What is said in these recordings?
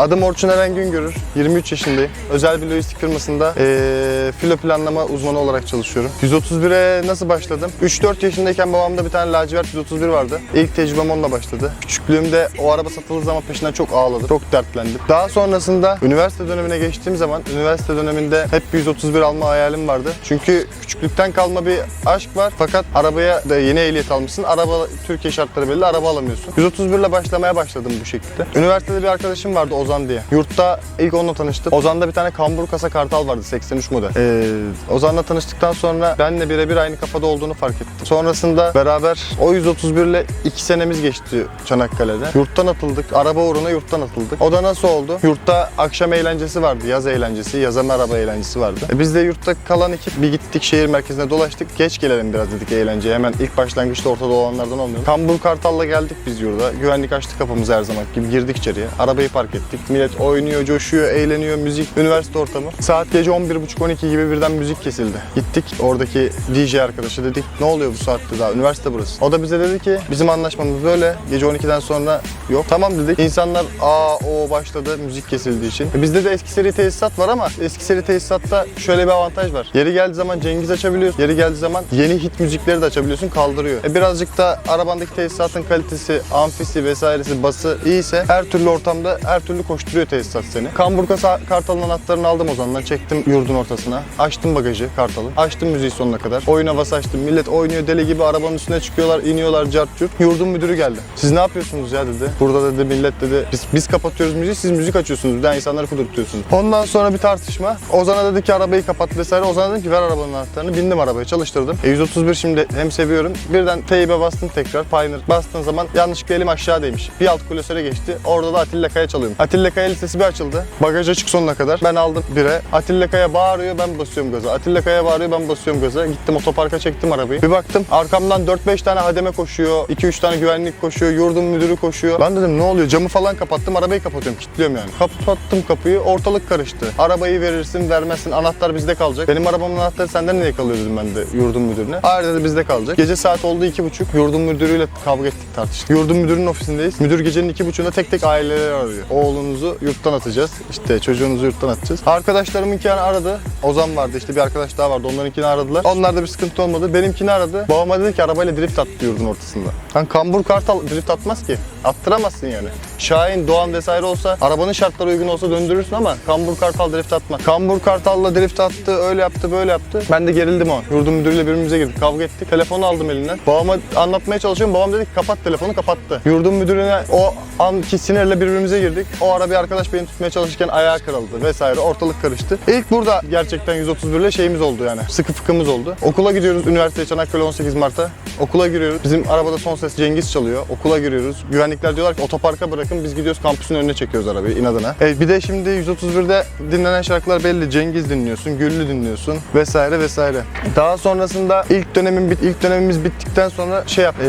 Adım Orçun Eren Güngörür. 23 yaşındayım. Özel bir lojistik firmasında eee filo planlama uzmanı olarak çalışıyorum. 131'e nasıl başladım? 3-4 yaşındayken babamda bir tane lacivert 131 vardı. İlk tecrübem onunla başladı. Küçüklüğümde o araba satıldığı zaman peşinden çok ağladım. Çok dertlendim. Daha sonrasında üniversite dönemine geçtiğim zaman üniversite döneminde hep bir 131 alma hayalim vardı. Çünkü küçüklükten kalma bir aşk var. Fakat arabaya da yeni ehliyet almışsın. Araba Türkiye şartları belli araba alamıyorsun. 131 ile başlamaya başladım bu şekilde. Üniversitede bir arkadaşım vardı Ozan diye. Yurtta ilk onunla tanıştım. Ozan'da bir tane kambur kasa kartal vardı 83 model. Ee, Ozan'la tanıştıktan sonra benle birebir aynı kafada olduğunu fark ettim. Sonrasında beraber o 131 ile 2 senemiz geçti Çanakkale'de. Yurttan atıldık. Araba uğruna yurttan atıldık. O da nasıl oldu? Yurtta akşam eğlencesi vardı. Yaz eğlencesi, yaza merhaba eğlencesi vardı. E biz de yurtta kalan ekip bir gittik şehir merkezine dolaştık. Geç gelelim biraz dedik eğlenceye. Hemen ilk başlangıçta ortada olanlardan olmuyor. Kambur Kartal'la geldik biz yurda. Güvenlik açtı kapımızı her zaman gibi girdik içeriye. Arabayı park ettik. Millet oynuyor, coşuyor, eğleniyor, müzik, üniversite ortamı. Saat gece 11.30-12 gibi birden müzik kesildi. Gittik oradaki DJ arkadaşı dedik ne oluyor bu saatte daha üniversite burası. O da bize dedi ki bizim anlaşmamız böyle gece 12'den sonra yok. Tamam dedik. İnsanlar aa o başladı müzik kesildiği için. E Bizde de eski seri tesisat var ama eski seri tesisatta şöyle bir avantaj var. Yeri geldiği zaman Cengiz açabiliyorsun. Yeri geldiği zaman yeni hit müzikleri de açabiliyorsun kaldırıyor. E birazcık da arabandaki tesisatın kalitesi, amfisi vesairesi, bası iyiyse her türlü ortamda her türlü koşturuyor tesisat seni. Kamburka Kartal'ın anahtarını aldım o zaman. Çektim yurdun ortasına. Açtım bagajı Kartal'ın. Açtım müziği sonuna kadar. Oyun havası açtım. Millet oynuyor deli gibi arabanın üstüne çıkıyorlar, iniyorlar cart curt. Yurdun müdürü geldi. Siz ne yapıyorsunuz ya dedi. Burada dedi millet dedi. Biz, biz kapatıyoruz müziği siz müzik açıyorsunuz. Bir insanları kudurtuyorsunuz. Ondan sonra bir tartışma. Ozan'a dedi ki arabayı kapat vesaire. Ozan'a dedim ki ver arabanın anahtarını. Bindim arabaya çalıştırdım. E 131 şimdi hem seviyorum. Birden teybe bastım tekrar. Pioneer bastığın zaman yanlışlıkla elim aşağı değmiş. Bir alt klasöre geçti. Orada da Atilla Kaya çalıyorum. Kaya listesi bir açıldı. Bagaj açık sonuna kadar. Ben aldım bire. Atilla Kaya bağırıyor ben basıyorum gaza. Atilla Kaya bağırıyor ben basıyorum gaza. Gittim otoparka çektim arabayı. Bir baktım arkamdan 4-5 tane hademe koşuyor. 2-3 tane güvenlik koşuyor. Yurdun müdürü koşuyor. Ben dedim ne oluyor? Camı falan kapattım. Arabayı kapatıyorum. Kilitliyorum yani. Kapattım kapıyı. Ortalık karıştı. Arabayı verirsin vermezsin. Anahtar bizde kalacak. Benim arabamın anahtarı senden nereye kalıyor dedim ben de yurdun müdürüne. Hayır dedi bizde kalacak. Gece saat oldu iki buçuk. Yurdun müdürüyle kavga ettik tartıştık. Yurdun müdürünün ofisindeyiz. Müdür gecenin iki buçuğunda tek tek aileleri arıyor. Oğlunuzu yurttan atacağız. İşte çocuğunuzu yurttan atacağız. Arkadaşlarımınkini aradı. Ozan vardı işte bir arkadaş daha vardı. Onlarınkini aradılar. Onlarda bir sıkıntı olmadı. Benimkini aradı. Babama dedi ki arabayla drift attı yurdun ortasında. Lan kambur kartal drift atmaz ki. Attıramazsın yani. Şahin, Doğan vesaire olsa arabanın şartları uygun olsa döndürürsün ama kambur kartal drift atmaz. Kambur kartalla drift attı, öyle yaptı, böyle yaptı. Ben de gerildim o. Yurdun müdürüyle birbirimize girdik. Kavga ettik. Telefonu aldım elinden. Babama anlatmaya çalışıyorum. Babam dedi ki kapat telefonu, kapattı. Yurdun müdürüne o anki sinirle birbirimize girdik. O ara bir arkadaş beni tutmaya çalışırken ayağı kırıldı vesaire. Ortalık karıştı. İlk burada gerçekten 131 ile şeyimiz oldu yani. Sıkı fıkımız oldu. Okula gidiyoruz üniversiteye Çanakkale 18 Mart'ta. Okula giriyoruz. Bizim arabada son ses Cengiz çalıyor. Okula giriyoruz. Güvenlikler diyorlar ki otoparka bırakın biz gidiyoruz kampüsün önüne çekiyoruz arabayı inadına. E, bir de şimdi 131'de dinlenen şarkılar belli. Cengiz dinliyorsun, Güllü dinliyorsun vesaire vesaire. Daha sonrasında ilk dönemin bit ilk dönemimiz bittikten sonra şey yap e,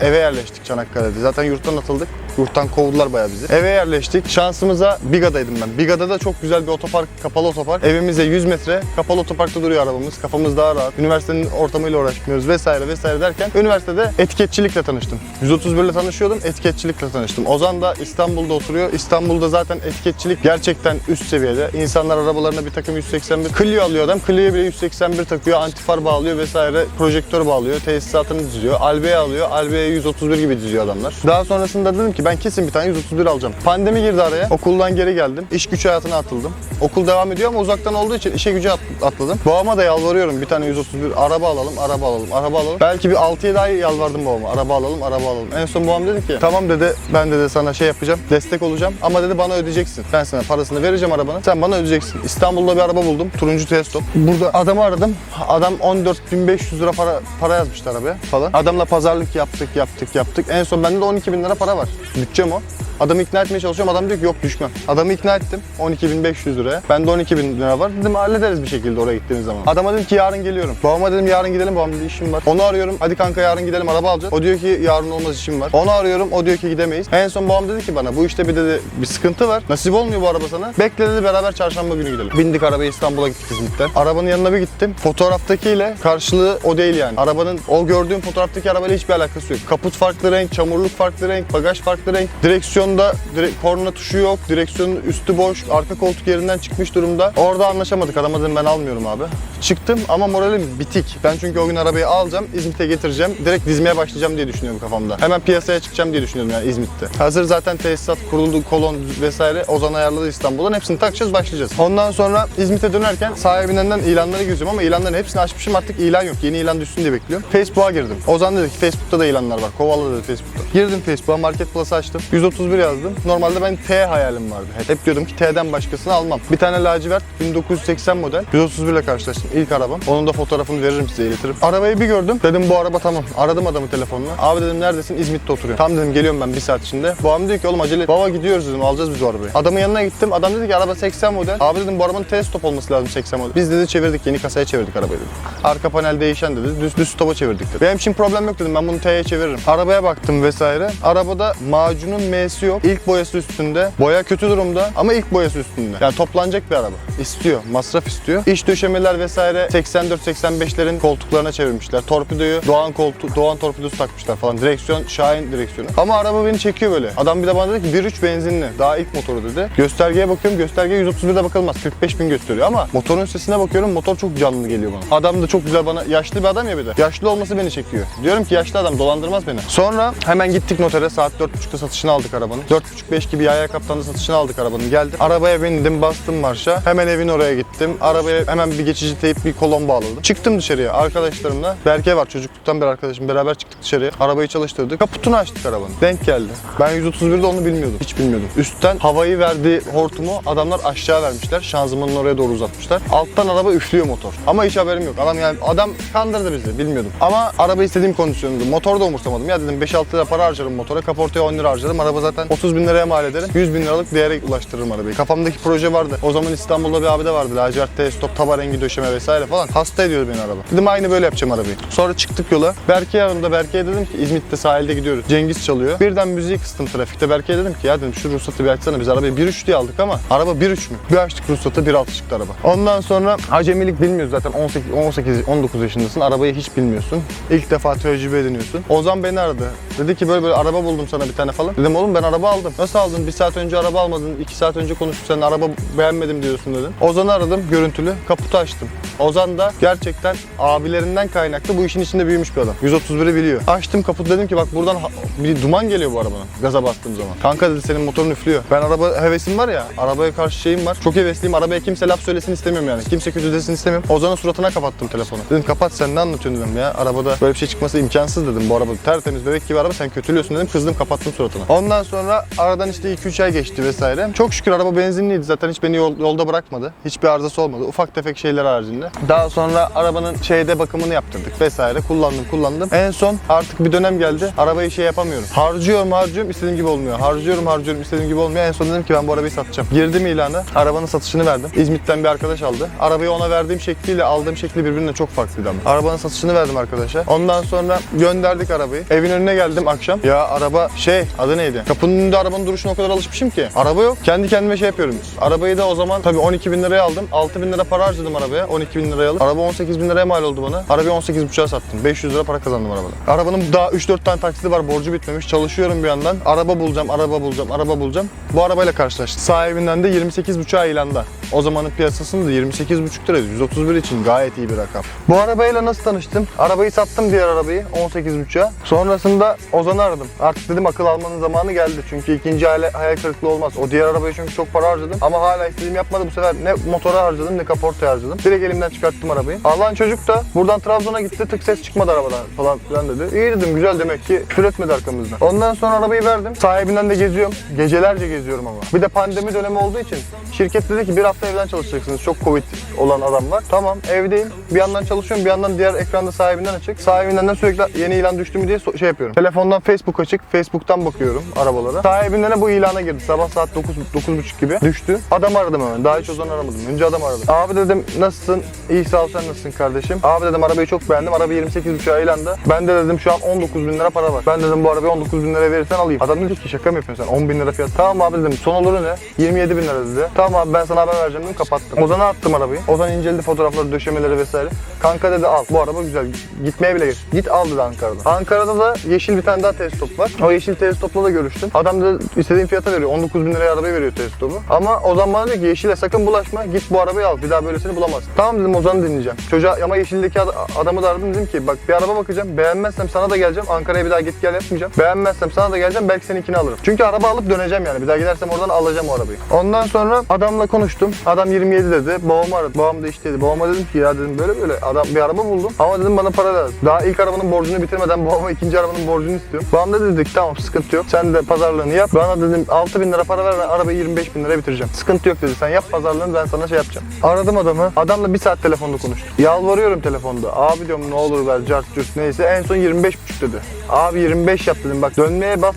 eve yerleştik Çanakkale'de. Zaten yurttan atıldık. Yurttan kovdular bayağı bizi. Eve yerleştik. Şansımıza Biga'daydım ben. Biga'da da çok güzel bir otopark, kapalı otopark. Evimize 100 metre kapalı otoparkta duruyor arabamız. Kafamız daha rahat. Üniversitenin ortamıyla uğraşmıyoruz vesaire vesaire derken üniversitede etiketçilikle tanıştım. 131 ile tanışıyordum, etiketçilikle tanıştım. Ozan da İstanbul'da oturuyor. İstanbul'da zaten etiketçilik gerçekten üst seviyede. İnsanlar arabalarına bir takım 181 Clio alıyor adam. Clio'ya bile 181 takıyor, antifar bağlıyor vesaire, projektör bağlıyor, tesisatını diziyor. Albe'ye alıyor, Albe'ye 131 gibi diziyor adamlar. Daha sonrasında dedim ki ben kesin bir tane 131 alacağım. Pandemi girdi araya. Okuldan geri geldim. İş güç hayatına atıldım. Okul devam ediyor ama uzaktan olduğu için işe güce at- atladım. Babama da yalvarıyorum bir tane 131 araba alalım, araba alalım, araba alalım. Belki bir 6-7 ay yalvardım babama. Araba alalım, araba alalım. En son babam dedi ki tamam dedi ben dedi sana şey yapacağım, destek olacağım ama dedi bana ödeyeceksin. Ben sana parasını vereceğim arabanın. Sen bana ödeyeceksin. İstanbul'da bir araba buldum. Turuncu T-Stop. Burada adamı aradım. Adam 14.500 lira para, para yazmıştı arabaya falan. Adamla pazarlık yaptık, yaptık, yaptık. En son bende de 12 bin lira para var. Bütçem o. Adamı ikna etmeye çalışıyorum. Adam diyor ki yok düşmem. Adamı ikna ettim. 12.500 liraya. Bende 12.000 lira var. Dedim hallederiz bir şekilde oraya gittiğiniz zaman. Adama dedim ki yarın geliyorum. Babama dedim yarın gidelim. Babam dedi işim var. Onu arıyorum. Hadi kanka yarın gidelim araba alacağız. O diyor ki yarın olmaz işim var. Onu arıyorum. O diyor ki gidemeyiz. En son babam dedi ki bana bu işte bir dedi bir sıkıntı var. Nasip olmuyor bu araba sana. Bekle dedi beraber çarşamba günü gidelim. Bindik arabaya İstanbul'a gittik İzmit'ten. Arabanın yanına bir gittim. Fotoğraftakiyle karşılığı o değil yani. Arabanın o gördüğüm fotoğraftaki arabayla hiçbir alakası yok. Kaput farklı renk, çamurluk farklı renk, bagaj farklı farklı renk. Direksiyonda direk, korna tuşu yok. Direksiyonun üstü boş. Arka koltuk yerinden çıkmış durumda. Orada anlaşamadık. Adama dedim ben almıyorum abi. Çıktım ama moralim bitik. Ben çünkü o gün arabayı alacağım, İzmit'e getireceğim. Direkt dizmeye başlayacağım diye düşünüyorum kafamda. Hemen piyasaya çıkacağım diye düşünüyordum yani İzmit'te. Hazır zaten tesisat kuruldu, kolon vesaire. Ozan ayarladı İstanbul'dan. Hepsini takacağız, başlayacağız. Ondan sonra İzmit'e dönerken sahibinden ilanları gözüyorum ama ilanların hepsini açmışım artık ilan yok. Yeni ilan düşsün diye bekliyorum. Facebook'a girdim. Ozan dedi ki Facebook'ta da ilanlar var. Kovala dedi Facebook'ta. Girdim Facebook'a, Market Plus açtım. 131 yazdım. Normalde ben T hayalim vardı. Hep, diyordum ki T'den başkasını almam. Bir tane lacivert 1980 model. 131 ile karşılaştım. İlk arabam. Onun da fotoğrafını veririm size iletirim. Arabayı bir gördüm. Dedim bu araba tamam. Aradım adamı telefonla. Abi dedim neredesin? İzmit'te oturuyorum. Tam dedim geliyorum ben bir saat içinde. Bu adam diyor ki oğlum acele. Baba gidiyoruz dedim. Alacağız biz o arabayı. Adamın yanına gittim. Adam dedi ki araba 80 model. Abi dedim bu arabanın T stop olması lazım 80 model. Biz dedi çevirdik. Yeni kasaya çevirdik arabayı dedi. Arka panel değişen dedi. Düz, düz stopa çevirdik dedi. Benim için problem yok dedim. Ben bunu T'ye çeviririm. Arabaya baktım vesaire. Arabada macunun M'si yok. İlk boyası üstünde. Boya kötü durumda ama ilk boyası üstünde. Yani toplanacak bir araba. İstiyor. Masraf istiyor. İç döşemeler vesaire 84-85'lerin koltuklarına çevirmişler. Torpidoyu Doğan koltuğu, Doğan torpidosu takmışlar falan. Direksiyon Şahin direksiyonu. Ama araba beni çekiyor böyle. Adam bir de bana dedi ki 1.3 benzinli. Daha ilk motoru dedi. Göstergeye bakıyorum. Gösterge 131'de bakılmaz. 45 bin gösteriyor ama motorun sesine bakıyorum. Motor çok canlı geliyor bana. Adam da çok güzel bana. Yaşlı bir adam ya bir de. Yaşlı olması beni çekiyor. Diyorum ki yaşlı adam dolandırmaz beni. Sonra hemen gittik notere. Saat 4.30'da satışını aldık arabanın. 4.30-5 gibi yaya kaptanında satışını aldık arabanın. Geldim. Arabaya bindim. Bastım marşa. Hemen evin oraya gittim. Arabaya hemen bir geçici teyip bir kolon bağladım. Çıktım dışarıya arkadaşlarımla. Berke var çocukluktan bir arkadaşım. Beraber çıktık dışarıya. Arabayı çalıştırdık. Kaputunu açtık arabanın. Denk geldi. Ben 131'de onu bilmiyordum. Hiç bilmiyordum. Üstten havayı verdiği hortumu adamlar aşağı vermişler. Şanzımanın oraya doğru uzatmışlar. Alttan araba üflüyor motor. Ama hiç haberim yok. Adam yani adam kandırdı bizi. Bilmiyordum. Ama araba istediğim kondisyonuydu. Motor da umursamadım. Ya dedim 5-6 lira para harcarım motora. Kaportaya 10 lira harcarım. Araba zaten 30 bin liraya mal ederim. 100 bin liralık değere ulaştırırım arabayı. Kafamdaki proje vardı. O zaman İstanbul'da bir abi de vardı. Lacivert T-stop, taba rengi döşeme vesaire falan. Hasta ediyordu beni araba. Dedim aynı böyle yapacağım arabayı. Sonra çıktık yola. Berke'ye yanımda Berke'ye dedim ki İzmit'te sahilde gidiyoruz. Cengiz çalıyor. Birden müziği kıstım trafikte. Berke'ye dedim ki ya dedim şu ruhsatı bir açsana. Biz arabayı 1.3 diye aldık ama araba 1.3 mü? Bir açtık ruhsatı 1.6 çıktı araba. Ondan sonra acemilik bilmiyoruz zaten 18, 18 19 yaşındasın. Arabayı hiç bilmiyorsun. İlk defa tecrübe ediniyorsun. Ozan beni aradı. Dedi ki böyle böyle araba buldum sana bir tane falan. Dedim oğlum ben araba aldım. Nasıl aldın? Bir saat önce araba almadın. iki saat önce konuştuk sen araba beğenmedim diyorsun dedim. Ozan'ı aradım görüntülü. Kaputu açtım. Ozan da gerçekten abilerinden kaynaklı bu işin içinde büyümüş bir adam. 131'i biliyor. Açtım kaputu dedim ki bak buradan bir duman geliyor bu arabanın gaza bastığım zaman. Kanka dedi senin motorun üflüyor. Ben araba hevesim var ya arabaya karşı şeyim var. Çok hevesliyim. Arabaya kimse laf söylesin istemiyorum yani. Kimse kötü desin istemiyorum. Ozan'ın suratına kapattım telefonu. Dedim kapat sen ne anlatıyorsun dedim ya. Arabada böyle bir şey çıkması imkansız dedim. Bu araba tertemiz bebek gibi araba sen kötülüyorsun dedim. Kızdım kapattım suratına. Ondan sonra aradan işte 2-3 ay geçti vesaire. Çok şükür araba benzinliydi. Zaten hiç beni yol- yolda bırakmadı. Hiçbir arızası olmadı. Ufak tefek şeyler haricinde. Daha sonra arabanın şeyde bakımını yaptırdık vesaire. Kullandım kullandım. En son artık bir dönem geldi. Arabayı şey yapamıyorum. Harcıyorum harcıyorum istediğim gibi olmuyor. Harcıyorum harcıyorum istediğim gibi olmuyor. En son dedim ki ben bu arabayı satacağım. Girdim ilana. Arabanın satışını verdim. İzmit'ten bir arkadaş aldı. Arabayı ona verdiğim şekliyle aldığım şekli birbirinden çok farklıydı ama. Arabanın satışını verdim arkadaşa. Ondan sonra gönderdik arabayı. Evin önüne geldim akşam. Ya araba şey adı neydi? Kapının önünde arabanın duruşuna o kadar alışmışım ki. Araba yok. Kendi kendime şey yapıyorum. Arabayı da o zaman tabii 12 bin liraya aldım. 6 bin lira para harcadım arabaya. 12 bin liraya alıp. Araba 18 bin liraya mal oldu bana. Arabayı 18 buçuğa sattım. 500 lira para kazandım arabada. Arabanın daha 3-4 tane taksidi var. Borcu bitmemiş. Çalışıyorum bir yandan. Araba bulacağım, araba bulacağım, araba bulacağım. Bu arabayla karşılaştım. Sahibinden de 28 buçuğa ilanda. O zamanın piyasasında 28 buçuk lira. 131 için gayet iyi bir rakam. Bu arabayla nasıl tanıştım? Arabayı sattım diğer arabayı 18 buçuğa. Sonrasında Ozan'ı aradım. Artık dedim akıl almanın zamanı geldi. Çünkü ikinci hayal, hayal kırıklığı olmaz. O diğer arabaya çünkü çok para harcadım. Ama hala istediğim yapmadı bu sefer. Ne motora harcadım ne kaportaya harcadım. Direkt elimden çıkarttım arabayı. Allah'ın çocuk da buradan Trabzon'a gitti tık ses çıkmadı arabadan falan filan dedi. İyi dedim güzel demek ki küfür etmedi arkamızdan. Ondan sonra arabayı verdim. Sahibinden de geziyorum. Gecelerce geziyorum ama. Bir de pandemi dönemi olduğu için şirket dedi ki bir hafta evden çalışacaksınız. Çok covid olan adam var. Tamam evdeyim. Bir yandan çalışıyorum bir yandan diğer ekranda sahibinden açık. Sahibinden de sürekli yeni ilan düştü mü diye so- şey yapıyorum. Telefondan Facebook açık. Facebook'tan bakıyorum arabalara. Sahibinden de bu ilana girdi. Sabah saat 9 9.30 gibi düştü. Adam aradım hemen. Daha hiç o zaman aramadım. Önce adam aradım. Abi dedim nasılsın? İyi sağ ol sen nasılsın kardeşim? Abi dedim arabayı çok beğendim. Araba 28 buçuğa ilanda. Ben de dedim şu an 19 bin lira para var. Ben dedim bu arabayı 19 bin liraya verirsen alayım. Adam dedi ki şaka mı yapıyorsun sen? 10 bin lira fiyat. Tamam abi dedim son olur ne? 27 bin lira dedi. Tamam abi ben sana haber vereceğim dedim kapattım. Ozan'a attım arabayı. Ozan inceledi fotoğrafları, döşemeleri vesaire. Kanka dedi al bu araba güzel. Gitmeye bile geç. Git al dedi Ankara'da. Ankara'da da yeşil bir tane daha test var. O yeşil test da görüştüm. Adam da istediğim fiyata veriyor. 19 bin liraya arabayı veriyor test topu. Ama Ozan bana diyor ki yeşile sakın bulaşma. Git bu arabayı al. Bir daha böylesini bulamazsın. Tamam dedim Ozan'ı dinleyeceğim. Çocuğa ama yeşildeki ad- adamı da aradım dedim ki bak bir araba bakacağım. Beğenmezsem sana da geleceğim. Ankara'ya bir daha git gel yapmayacağım. Beğenmezsem sana da geleceğim. Belki seninkini alırım. Çünkü araba alıp döneceğim yani. Bir daha gidersem oradan alacağım o arabayı. Ondan sonra adamla konuştum. Adam 27 dedi. Babamı aradı. Babam da işteydi. Babama dedim ki ya dedim böyle böyle adam bir araba buldum. Ama dedim bana para lazım. Daha ilk arabanın borcunu bitirmeden babama ikinci arabanın borcunu istiyorum. Babam da dedi ki tamam sıkıntı yok. Sen de pazarlığını yap. Bana dedim 6 bin lira para ver ben arabayı 25 bin liraya bitireceğim. Sıkıntı yok dedi. Sen yap pazarlığını ben sana şey yapacağım. Aradım adamı. Adamla bir saat telefonda konuştuk. Yalvarıyorum telefonda. Abi diyorum ne olur ver cart cürt neyse. En son 25 buçuk dedi. Abi 25 yap dedim bak dönmeye bas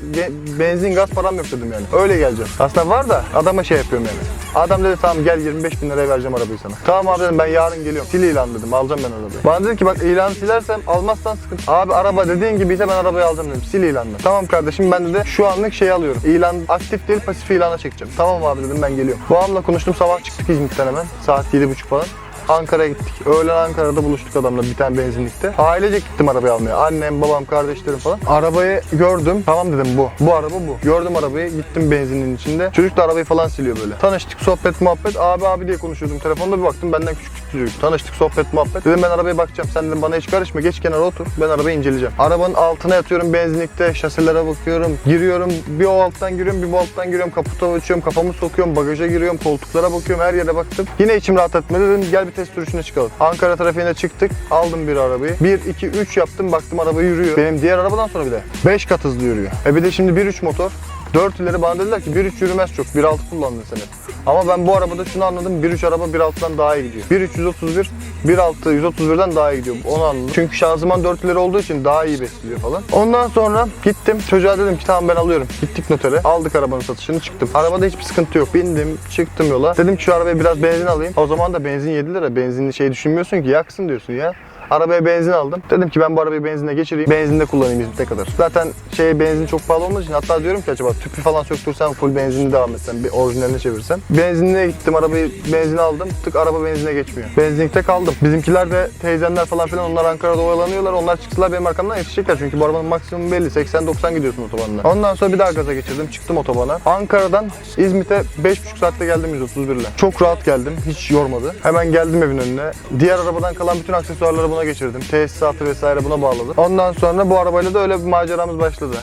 benzin gaz param yok dedim yani. Öyle geleceğim. Aslında var da adama şey yapıyorum yani. Adam dedi tamam gel 25 bin liraya vereceğim arabayı sana. Tamam abi dedim ben yarın geliyorum. Sil ilan dedim alacağım ben arabayı. Bana dedi ki bak ilanı silersem almazsan sıkıntı. Abi araba dediğin gibiyse ben arabayı alacağım dedim. Sil ilanını. Tamam kardeşim ben de şu anlık şey alıyorum. İlan aktif değil pasif ilana çekeceğim. Tamam abi dedim ben geliyorum. Babamla konuştum sabah çıktık İzmit'ten hemen. Saat 7.30 falan. Ankara'ya gittik. Öğlen Ankara'da buluştuk adamla bir tane benzinlikte. Ailecek gittim arabayı almaya. Annem, babam, kardeşlerim falan. Arabayı gördüm. Tamam dedim bu. Bu araba bu. Gördüm arabayı. Gittim benzinin içinde. Çocuk da arabayı falan siliyor böyle. Tanıştık, sohbet, muhabbet. Abi abi diye konuşuyordum. Telefonda bir baktım benden küçük çocuk. Tanıştık, sohbet, muhabbet. Dedim ben arabaya bakacağım. Sen dedim bana hiç karışma. Geç kenara otur. Ben arabayı inceleyeceğim. Arabanın altına yatıyorum benzinlikte. Şaselere bakıyorum. Giriyorum. Bir o alttan giriyorum, bir bu alttan giriyorum. Kaputu açıyorum. Kafamı sokuyorum. Bagaja giriyorum. Koltuklara bakıyorum. Her yere baktım. Yine içim rahat etmedi. Dedim gel bir test sürüşüne çıkalım. Ankara trafiğine çıktık. Aldım bir arabayı. 1, 2, 3 yaptım. Baktım araba yürüyor. Benim diğer arabadan sonra bir de 5 kat hızlı yürüyor. E bir de şimdi 1.3 motor. 4 ileri bana dediler ki 1.3 yürümez çok. 1.6 kullandın seni. Ama ben bu arabada şunu anladım. 1.3 araba 1.6'dan daha iyi gidiyor. 1.3 131, 1.6 131'den daha iyi gidiyor. Onu anladım. Çünkü şanzıman 4 ileri olduğu için daha iyi besliyor falan. Ondan sonra gittim. Çocuğa dedim ki tamam ben alıyorum. Gittik notere. Aldık arabanın satışını çıktım. Arabada hiçbir sıkıntı yok. Bindim, çıktım yola. Dedim ki şu arabaya biraz benzin alayım. O zaman da benzin 7 lira. Benzinli şey düşünmüyorsun ki yaksın diyorsun ya. Arabaya benzin aldım. Dedim ki ben bu arabayı benzinle geçireyim. Benzinde kullanayım İzmit'e kadar. Zaten şey benzin çok pahalı olmadığı için hatta diyorum ki acaba tüpü falan söktürsem full benzinli devam etsem bir orijinaline çevirsem. Benzinliğe gittim arabayı benzin aldım. Tık araba benzine geçmiyor. Benzinlikte kaldım. Bizimkiler de teyzemler falan filan onlar Ankara'da oyalanıyorlar. Onlar çıktılar benim arkamdan yetişecekler. Çünkü bu arabanın maksimum belli. 80-90 gidiyorsun otobanda. Ondan sonra bir daha gaza geçirdim. Çıktım otobana. Ankara'dan İzmit'e 5,5 saatte geldim 131 ile. Çok rahat geldim. Hiç yormadı. Hemen geldim evin önüne. Diğer arabadan kalan bütün aksesuarları buna geçirdim. Tesisatı vesaire buna bağladım. Ondan sonra bu arabayla da öyle bir maceramız başladı.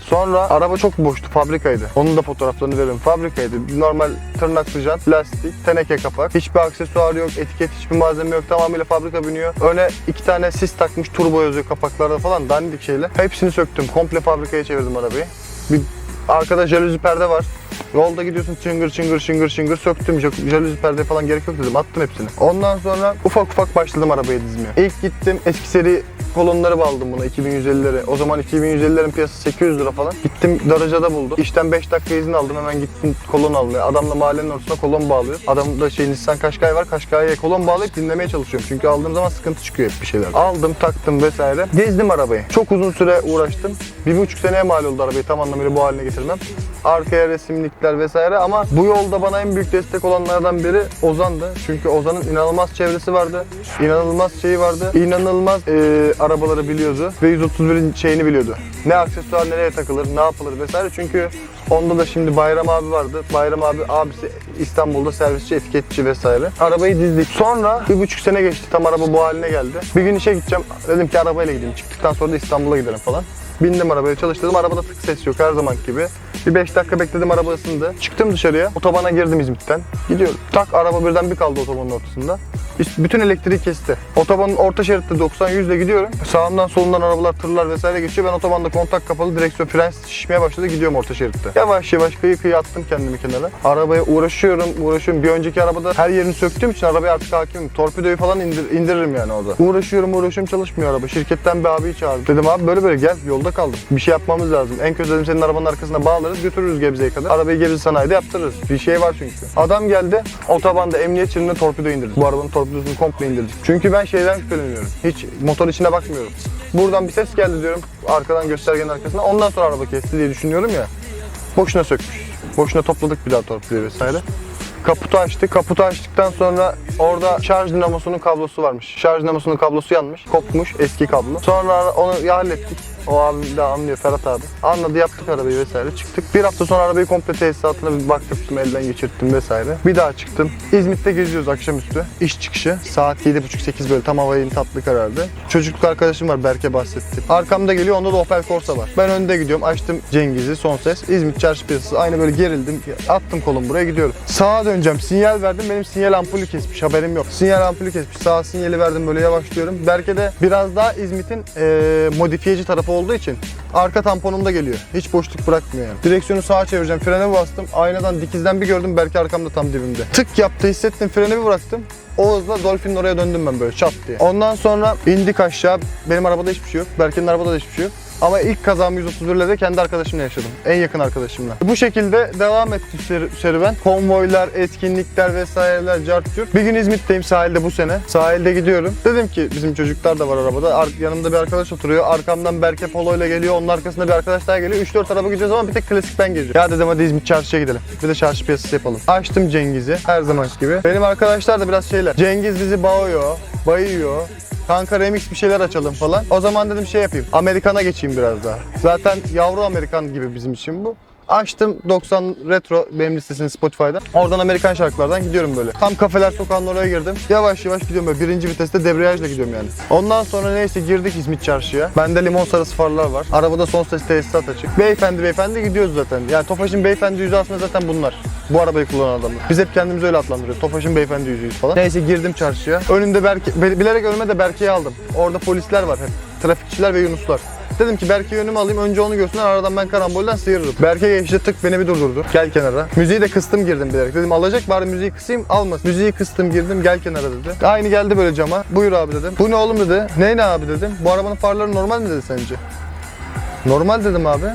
Sonra araba çok boştu, fabrikaydı. Onun da fotoğraflarını veririm. Fabrikaydı. Normal tırnaklı jant, lastik, teneke kapak. Hiçbir aksesuar yok, etiket, hiçbir malzeme yok. Tamamıyla fabrika biniyor. Öne iki tane sis takmış, turbo yazıyor kapaklarda falan. Dandik şeyler. Hepsini söktüm. Komple fabrikaya çevirdim arabayı. Bir arkada jaluzi perde var. Yolda gidiyorsun çıngır çıngır çıngır çıngır söktüm Ja- jaluzi perde falan gerek yok dedim attım hepsini. Ondan sonra ufak ufak başladım arabaya dizmeye. İlk gittim eski seri kolonları aldım buna 2150'leri. O zaman 2150'lerin piyasası 800 lira falan. Gittim daracada buldum. İşten 5 dakika izin aldım hemen gittim kolon almaya. Adamla mahallenin ortasına kolon bağlıyor. Adamda şey Nissan Qashqai var. Qashqai'ye kolon bağlayıp dinlemeye çalışıyorum. Çünkü aldığım zaman sıkıntı çıkıyor hep bir şeyler. Aldım taktım vesaire. Dizdim arabayı. Çok uzun süre uğraştım. Bir buçuk seneye mal oldu arabayı tam anlamıyla bu haline getirmem. Arkaya resimlikler vesaire ama bu yolda bana en büyük destek olanlardan biri Ozan'dı. Çünkü Ozan'ın inanılmaz çevresi vardı. İnanılmaz şeyi vardı. İnanılmaz e, arabaları biliyordu ve 131'in şeyini biliyordu. Ne aksesuar nereye takılır, ne yapılır vesaire. Çünkü onda da şimdi Bayram abi vardı. Bayram abi abisi İstanbul'da servisçi, etiketçi vesaire. Arabayı dizdik. Sonra bir buçuk sene geçti. Tam araba bu haline geldi. Bir gün işe gideceğim. Dedim ki arabayla gideyim. Çıktıktan sonra da İstanbul'a giderim falan. Bindim arabaya çalıştırdım. Arabada tık ses yok her zaman gibi. Bir 5 dakika bekledim araba ısındı. Çıktım dışarıya. Otobana girdim İzmit'ten. Gidiyorum. Tak araba birden bir kaldı otobanın ortasında. Bütün elektriği kesti. Otobanın orta şeritte 90-100 ile gidiyorum. Sağımdan solumdan arabalar, tırlar vesaire geçiyor. Ben otobanda kontak kapalı, direksiyon fren şişmeye başladı. Gidiyorum orta şeritte. Yavaş yavaş kıyı kıyı attım kendimi kenara. Arabaya uğraşıyorum, uğraşıyorum. Bir önceki arabada her yerini söktüğüm için arabaya artık hakimim. Torpidoyu falan indir, indiririm yani orada. Uğraşıyorum, uğraşıyorum çalışmıyor araba. Şirketten bir abiyi çağırdım. Dedim abi böyle böyle gel yolda kaldım. Bir şey yapmamız lazım. En kötü dedim senin arabanın arkasına bağlarız götürürüz Gebze'ye kadar. Arabayı Gebze sanayide yaptırırız. Bir şey var çünkü. Adam geldi otobanda emniyet şeridine torpido indirdi. Bu arabanın torpidosunu komple indirdik. Çünkü ben şeyden şüpheleniyorum. Hiç motor içine bakmıyorum. Buradan bir ses geldi diyorum arkadan göstergenin arkasına. Ondan sonra araba kesti diye düşünüyorum ya. Boşuna sökmüş. Boşuna topladık bir daha torpidoyu vesaire. Kaputu açtık. Kaputu açtıktan sonra orada şarj dinamosunun kablosu varmış. Şarj dinamosunun kablosu yanmış. Kopmuş eski kablo. Sonra onu hallettik. O abim de anlıyor Ferhat abi. Anladı yaptık arabayı vesaire çıktık. Bir hafta sonra arabayı komple tesisatına bir baktırdım elden geçirttim vesaire. Bir daha çıktım. İzmit'te geziyoruz akşamüstü. İş çıkışı. Saat 7.30-8 böyle tam havayı tatlı karardı. Çocukluk arkadaşım var Berke bahsetti. Arkamda geliyor onda da Opel Corsa var. Ben önde gidiyorum açtım Cengiz'i son ses. İzmit çarşı piyasası aynı böyle gerildim. Attım kolum buraya gidiyorum. Sağa döneceğim sinyal verdim benim sinyal ampulü kesmiş haberim yok. Sinyal ampulü kesmiş sağ sinyali verdim böyle yavaşlıyorum. Berke de biraz daha İzmit'in eee modifiyeci tarafı olduğu için arka tamponumda geliyor. Hiç boşluk bırakmıyor yani. Direksiyonu sağa çevireceğim. Frene bastım. Aynadan dikizden bir gördüm. Berke arkamda tam dibimde. Tık yaptı hissettim. Freni bir bıraktım. O hızla Dolphin'in oraya döndüm ben böyle çat diye. Ondan sonra indik aşağı. Benim arabada hiçbir şey yok. Berke'nin arabada da hiçbir şey yok. Ama ilk kazamı 131 ile de kendi arkadaşımla yaşadım. En yakın arkadaşımla. Bu şekilde devam etti ser- serüven. Konvoylar, etkinlikler vesaireler, cart curt. Bir gün İzmit'teyim sahilde bu sene. Sahilde gidiyorum. Dedim ki bizim çocuklar da var arabada. Ar- yanımda bir arkadaş oturuyor. Arkamdan Berke Polo ile geliyor. Onun arkasında bir arkadaş daha geliyor. 3-4 araba gidiyoruz ama bir tek klasik ben geziyorum. Ya dedim hadi İzmit çarşıya gidelim. Bir de çarşı piyasası yapalım. Açtım Cengiz'i her zamanki gibi. Benim arkadaşlar da biraz şeyler. Cengiz bizi bağıyor, bayıyor. Kanka remix bir şeyler açalım falan. O zaman dedim şey yapayım. Amerikan'a geçeyim biraz daha. Zaten yavru Amerikan gibi bizim için bu. Açtım 90 retro benim listesini Spotify'dan. Oradan Amerikan şarkılardan gidiyorum böyle. Tam kafeler sokağının oraya girdim. Yavaş yavaş gidiyorum böyle. Birinci viteste debriyajla gidiyorum yani. Ondan sonra neyse girdik İzmit çarşıya. Bende limon sarısı farlar var. Arabada son ses tesisat açık. Beyefendi beyefendi gidiyoruz zaten. Yani Tofaş'ın beyefendi yüzü aslında zaten bunlar. Bu arabayı kullanan adamlar. Biz hep kendimizi öyle adlandırıyoruz. Tofaş'ın beyefendi yüzüyüz falan. Neyse girdim çarşıya. Önümde Berke, be- bilerek önüme de Berke'yi aldım. Orada polisler var hep. Trafikçiler ve Yunuslar. Dedim ki Berke'yi önüme alayım önce onu görsünler aradan ben karambolden sıyırırım. Berke geçti tık beni bir durdurdu. Gel kenara. Müziği de kıstım girdim bilerek. Dedim alacak bari müziği kısayım almasın. Müziği kıstım girdim gel kenara dedi. Aynı geldi böyle cama. Buyur abi dedim. Bu ne oğlum dedi. Ne ne abi dedim. Bu arabanın farları normal mi dedi sence? Normal dedim abi.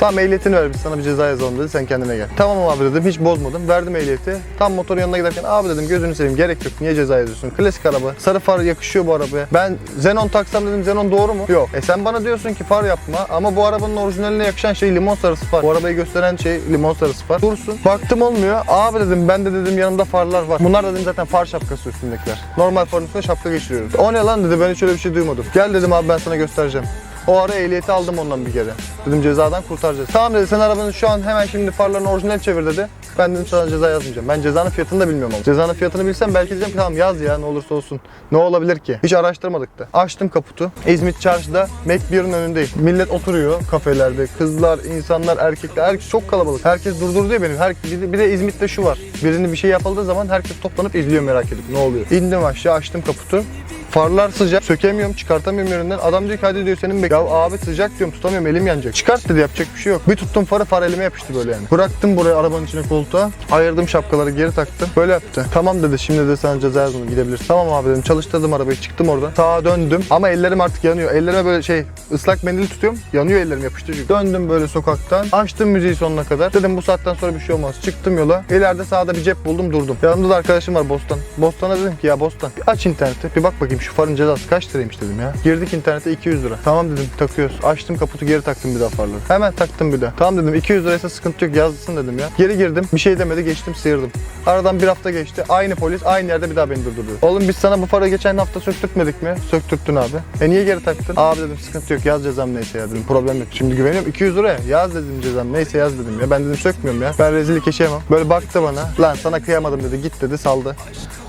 Tamam ehliyetini ver sana bir ceza yazalım dedi sen kendine gel. Tamam abi dedim hiç bozmadım verdim ehliyeti. Tam motorun yanına giderken abi dedim gözünü seveyim gerek yok niye ceza yazıyorsun? Klasik araba sarı far yakışıyor bu arabaya. Ben Xenon taksam dedim Xenon doğru mu? Yok. E sen bana diyorsun ki far yapma ama bu arabanın orijinaline yakışan şey limon sarısı far. Bu arabayı gösteren şey limon sarısı far. Dursun. Baktım olmuyor. Abi dedim ben de dedim yanımda farlar var. Bunlar dedim zaten far şapkası üstündekiler. Normal farın üstüne şapka geçiriyoruz. O ne lan dedi ben hiç öyle bir şey duymadım. Gel dedim abi ben sana göstereceğim. O ara ehliyeti aldım ondan bir kere. Dedim cezadan kurtaracağız. Tamam dedi sen arabanın şu an hemen şimdi farlarını orijinal çevir dedi. Ben dedim sana ceza yazmayacağım. Ben cezanın fiyatını da bilmiyorum ama. Cezanın fiyatını bilsem belki diyeceğim ki tamam yaz ya ne olursa olsun. Ne olabilir ki? Hiç araştırmadık da. Açtım kaputu. İzmit çarşıda McBeer'ın önündeyim. Millet oturuyor kafelerde. Kızlar, insanlar, erkekler. Herkes çok kalabalık. Herkes durdurdu beni. Her, bir, de, bir de İzmit'te şu var. Birini bir şey yapıldığı zaman herkes toplanıp izliyor merak edip ne oluyor. İndim aşağı açtım kaputu. Farlar sıcak. Sökemiyorum, çıkartamıyorum yerinden. Adam diyor ki hadi diyor senin bek. Ya abi sıcak diyorum tutamıyorum elim yanacak. Çıkart dedi yapacak bir şey yok. Bir tuttum farı far elime yapıştı böyle yani. Bıraktım buraya arabanın içine koltuğa. Ayırdım şapkaları geri taktım. Böyle yaptı. Tamam dedi şimdi de sana ceza yazdım gidebilirsin. Tamam abi dedim çalıştırdım arabayı çıktım oradan. Sağa döndüm ama ellerim artık yanıyor. Ellerime böyle şey ıslak mendil tutuyorum. Yanıyor ellerim yapıştı çünkü. Döndüm böyle sokaktan. Açtım müziği sonuna kadar. Dedim bu saatten sonra bir şey olmaz. Çıktım yola. İleride sağda bir cep buldum durdum. Yanımda da arkadaşım var Bostan. Bostan'a dedim ki ya Bostan bir aç interneti bir bak bakayım şu farın cezası kaç liraymış dedim ya. Girdik internete 200 lira. Tamam dedim takıyoruz. Açtım kaputu geri taktım bir daha farları. Hemen taktım bir daha. Tamam dedim 200 liraysa sıkıntı yok yazsın dedim ya. Geri girdim bir şey demedi geçtim sıyırdım. Aradan bir hafta geçti. Aynı polis aynı yerde bir daha beni durdurdu. Oğlum biz sana bu farı geçen hafta söktürtmedik mi? Söktürttün abi. E niye geri taktın? Abi dedim sıkıntı yok yaz cezam neyse ya dedim. Problem yok. Şimdi güveniyorum 200 liraya. Yaz dedim cezam neyse yaz dedim ya. Ben dedim sökmüyorum ya. Ben rezillik yaşayamam. Böyle baktı bana. Lan sana kıyamadım dedi. Git dedi saldı.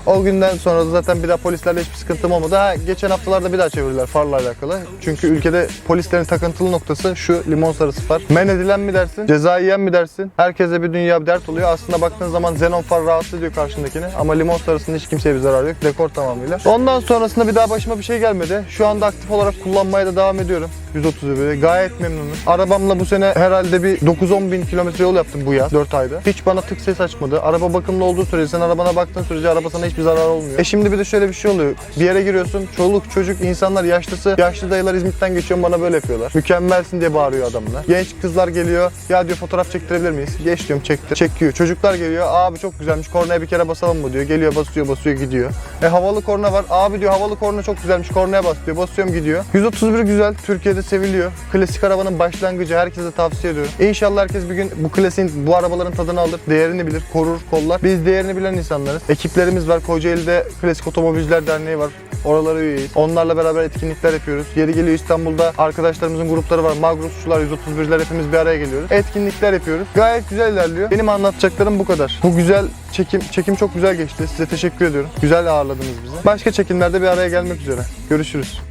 O günden sonra da zaten bir daha polislerle hiçbir sıkıntım olmadı. Ha, geçen haftalarda bir daha çevirdiler farla alakalı. Çünkü ülkede polislerin takıntılı noktası şu limon sarısı far. Men edilen mi dersin? Ceza yiyen mi dersin? Herkese bir dünya bir dert oluyor. Aslında baktığın zaman xenon far rahatsız ediyor karşındakini. Ama limon sarısının hiç kimseye bir zararı yok. Dekor tamamıyla. Ondan sonrasında bir daha başıma bir şey gelmedi. Şu anda aktif olarak kullanmaya da devam ediyorum. 131'i. Gayet memnunum. Arabamla bu sene herhalde bir 9-10 bin kilometre yol yaptım bu yaz 4 ayda. Hiç bana tık ses açmadı. Araba bakımlı olduğu sürece sen arabana baktığın sürece araba sana hiçbir zarar olmuyor. E şimdi bir de şöyle bir şey oluyor. Bir yere giriyorsun, çoluk, çocuk, insanlar yaşlısı, yaşlı dayılar İzmit'ten geçiyor bana böyle yapıyorlar. Mükemmelsin diye bağırıyor adamlar. Genç kızlar geliyor, ya diyor fotoğraf çektirebilir miyiz? Geç diyorum çektir. Çekiyor. Çocuklar geliyor, abi çok güzelmiş, kornaya bir kere basalım mı diyor. Geliyor basıyor, basıyor gidiyor. E havalı korna var, abi diyor havalı korna çok güzelmiş, kornaya bas diyor. Basıyorum gidiyor. 131 güzel, Türkiye'de seviliyor. Klasik arabanın başlangıcı, herkese tavsiye ediyorum. İnşallah herkes bir gün bu klasiğin, bu arabaların tadını alır, değerini bilir, korur, kollar. Biz değerini bilen insanlarız. Ekiplerimiz var, Kocaeli'de Klasik Otomobilciler Derneği var. Oralara üyeyiz. Onlarla beraber etkinlikler yapıyoruz. Yeri geliyor İstanbul'da arkadaşlarımızın grupları var. Magrusçular, 131'ler hepimiz bir araya geliyoruz. Etkinlikler yapıyoruz. Gayet güzel ilerliyor. Benim anlatacaklarım bu kadar. Bu güzel çekim çekim çok güzel geçti. Size teşekkür ediyorum. Güzel ağırladınız bizi. Başka çekimlerde bir araya gelmek üzere. Görüşürüz.